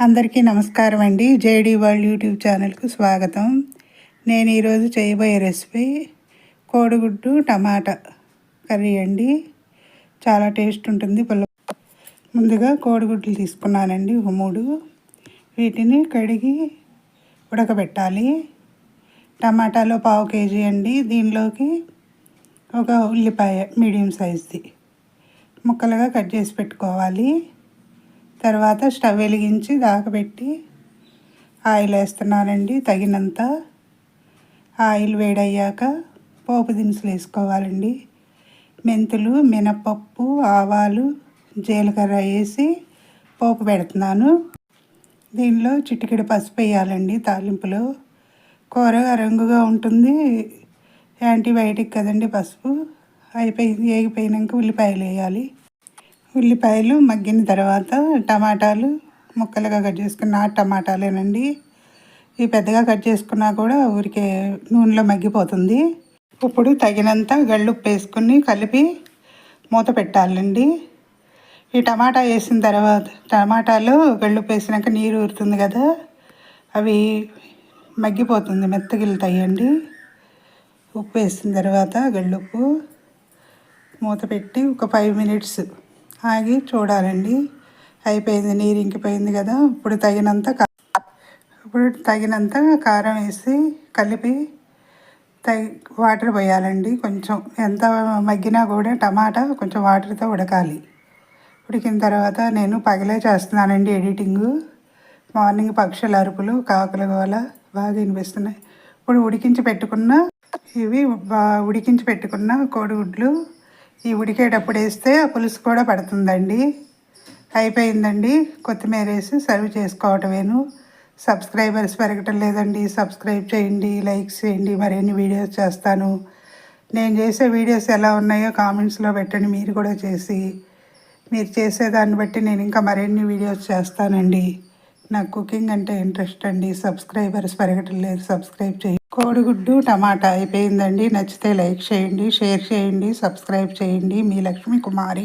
అందరికీ నమస్కారం అండి. జేడీ వరల్డ్ యూట్యూబ్ ఛానల్కు స్వాగతం. నేను ఈరోజు చేయబోయే రెసిపీ కోడిగుడ్డు టమాటా కర్రీ అండి. చాలా టేస్ట్ ఉంటుంది. పుల్ల ముందుగా కోడిగుడ్లు తీసుకున్నానండి. ఒక మూడు. వీటిని కడిగి ఉడకబెట్టాలి. టమాటాలో పావు కేజీ అండి. దీనిలోకి ఒక ఉల్లిపాయ మీడియం సైజ్ది ముక్కలుగా కట్ చేసి పెట్టుకోవాలి. తర్వాత స్టవ్ వెలిగించి దాకబెట్టి ఆయిల్ వేస్తున్నానండి తగినంత. ఆయిల్ వేడయ్యాక పోపు దినుసులు వేసుకోవాలండి. మెంతులు మినపప్పు ఆవాలు జీలకర్ర వేసి పోపు పెడుతున్నాను. దీనిలో చిటికెడు పసుపు వేయాలండి తాలింపులో. కూర రంగుగా ఉంటుంది. యాంటీబయాటిక్ కదండి పసుపు. అయిపోయింది వేగిపోయినాక ఉల్లిపాయలు వేయాలి. ఉల్లిపాయలు మగ్గిన తర్వాత టమాటాలు ముక్కలుగా కట్ చేసుకున్న టమాటాలేనండి. ఇవి పెద్దగా కట్ చేసుకున్నా కూడా ఊరికే నూనెలో మగ్గిపోతుంది. ఇప్పుడు తగినంత గళ్ళుప్పు వేసుకుని కలిపి మూత పెట్టాలండి. ఈ టమాటా వేసిన తర్వాత టమాటాలు గళ్ళుప్పు వేసినాక నీరు ఊరుతుంది కదా అవి మగ్గిపోతుంది మెత్తగిలుతాయండి. ఉప్పు వేసిన తర్వాత గళ్ళుప్పు మూత పెట్టి ఒక ఫైవ్ మినిట్స్ ఆగి చూడాలండి. అయిపోయింది నీరు ఇంకిపోయింది కదా. ఇప్పుడు తగినంత ఇప్పుడు తగినంత కారం వేసి కలిపి తగి వాటర్ పోయాలండి కొంచెం. ఎంత మగ్గినా కూడా టమాటా కొంచెం వాటర్తో ఉడకాలి. ఉడికిన తర్వాత నేను పగలే చేస్తున్నానండి ఎడిటింగు. మార్నింగ్ పక్షుల అరుపులు కాకుల గోల బాగా వినిపిస్తున్నాయి. ఇప్పుడు ఉడికించి పెట్టుకున్న ఇవి ఉడికించి పెట్టుకున్న కోడిగుడ్లు ఈ ఉడికేటప్పుడు వేస్తే ఆ పులుసు కూడా పడుతుందండి. అయిపోయిందండి. కొత్తిమీర వేసి సర్వ్ చేసుకోవటమేను. సబ్స్క్రైబర్స్ పెరగటం లేదండి. సబ్స్క్రైబ్ చేయండి లైక్స్ చేయండి. మరిన్ని వీడియోస్ చేస్తాను. నేను చేసే వీడియోస్ ఎలా ఉన్నాయో కామెంట్స్లో పెట్టండి. మీరు కూడా చేసి. మీరు చేసేదాన్ని బట్టి నేను ఇంకా మరిన్ని వీడియోస్ చేస్తానండి. నాకు కుకింగ్ అంటే ఇంట్రెస్ట్ అండి. సబ్స్క్రైబర్స్ పెరగటం లేదు. సబ్స్క్రైబ్ చేయండి. కోడిగుడ్డు టమాటా అయిపోయిందండి. నచ్చితే లైక్ చేయండి షేర్ చేయండి సబ్స్క్రైబ్ చేయండి. మీ లక్ష్మీ కుమారి.